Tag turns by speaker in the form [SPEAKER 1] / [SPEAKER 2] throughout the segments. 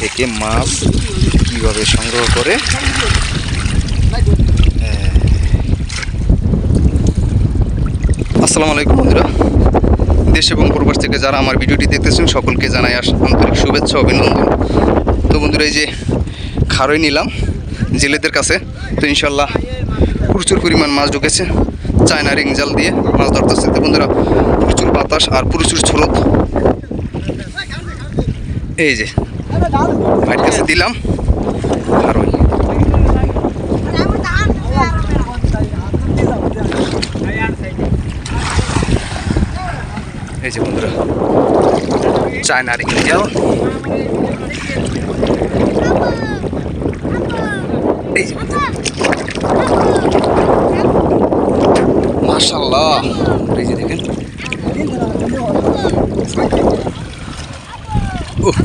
[SPEAKER 1] থেকে মাছ কীভাবে সংগ্রহ করে? আসসালামু আলাইকুম বন্ধুরা। দেশ এবং প্রবাস থেকে যারা আমার ভিডিওটি দেখতেছেন, সকলকে জানাই আস আন্তরিক শুভেচ্ছা, অভিনন্দন। তো বন্ধুরা, এই যে খারই নিলাম জেলেদের কাছে। তো ইনশাল্লাহ প্রচুর পরিমাণ মাছ ঢুকেছে, চায়না রিং জাল দিয়ে মাছ ধরতেছে। তো বন্ধুরা, প্রচুর বাতাস আর প্রচুর স্রোত। এই যে ভাইয়ের কাছে দিলাম খারই এই যে বন্ধুরা চায়না রিং জাল এই যে মাশাল্লাহ এই যে দেখেন উহ।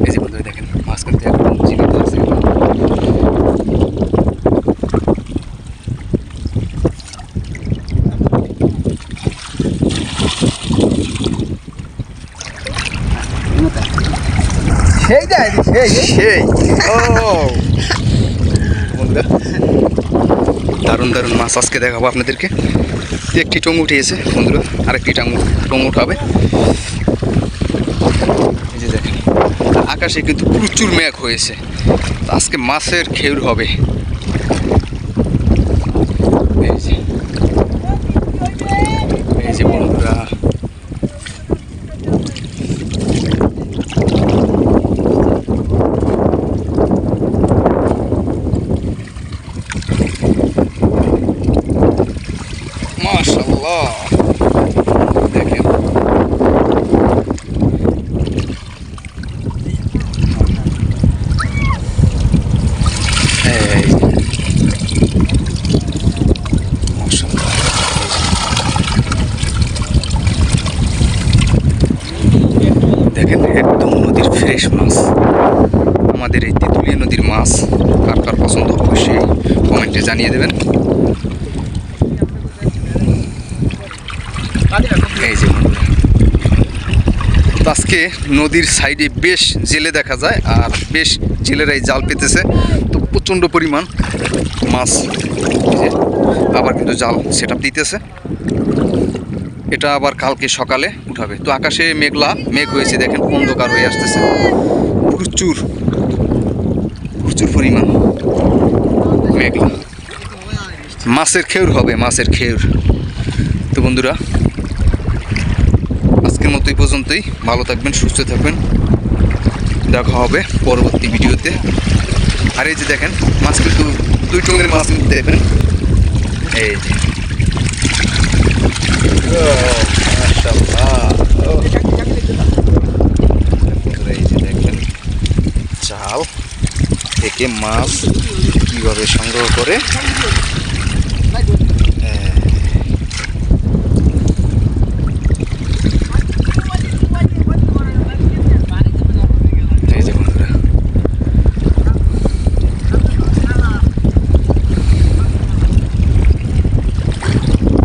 [SPEAKER 1] এই যে বন্ধুরা দেখেন মাছ কিন্তু একদম জীবিত আছে
[SPEAKER 2] সেই যায় সেই।
[SPEAKER 1] সেই। ও। দারুণ দারুণ মাছ আজকে দেখাবো আপনাদেরকে। একটি টং উঠিয়েছে বন্ধুরা আরেকটি টাঙ্গু টং উঠাবে। এই যে দেখেন আকাশে কিন্তু প্রচুর মেঘ হয়েছে। আজকে মাছের খেউর হবে এই যে এই যে বন্ধুরা মাশাল্লাহ দেখেন দেখেন একদম নদীর ফ্রেশ মাছ। আমাদের এই তেঁতুলিয়া নদীর মাছ কার কার পছন্দ অবশ্যই কমেন্টে জানিয়ে দেবেন। আজকে নদীর সাইডে বেশ জেলে দেখা যায় আর বেশ জেলেরাই জাল পেতেছে। তো প্রচণ্ড পরিমাণ মাছ আবার কিন্তু জাল সেট দিতেছে। এটা আবার কালকে সকালে উঠাবে। তো আকাশে মেঘলা, মেঘ হয়েছে, দেখেন অন্ধকার হয়ে আসতেছে। প্রচুর প্রচুর পরিমাণ মেঘলা। মাছের খেউর হবে, মাছের খেউর। তো বন্ধুরা আজকের মতো এই পর্যন্তই। ভালো থাকবেন, সুস্থ থাকবেন। দেখা হবে পরবর্তী ভিডিওতে। আর এই যে দেখেন মাছ কিন্তু দুই টঙ্গের মাছ কিন্তু দেখবেন এই যে চাল থেকে মাছ কীভাবে সংগ্রহ করে হ্যাঁ। এই যে বন্ধুরা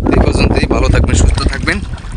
[SPEAKER 1] এই পর্যন্তই ভালো থাকবেন সুস্থ থাকবেন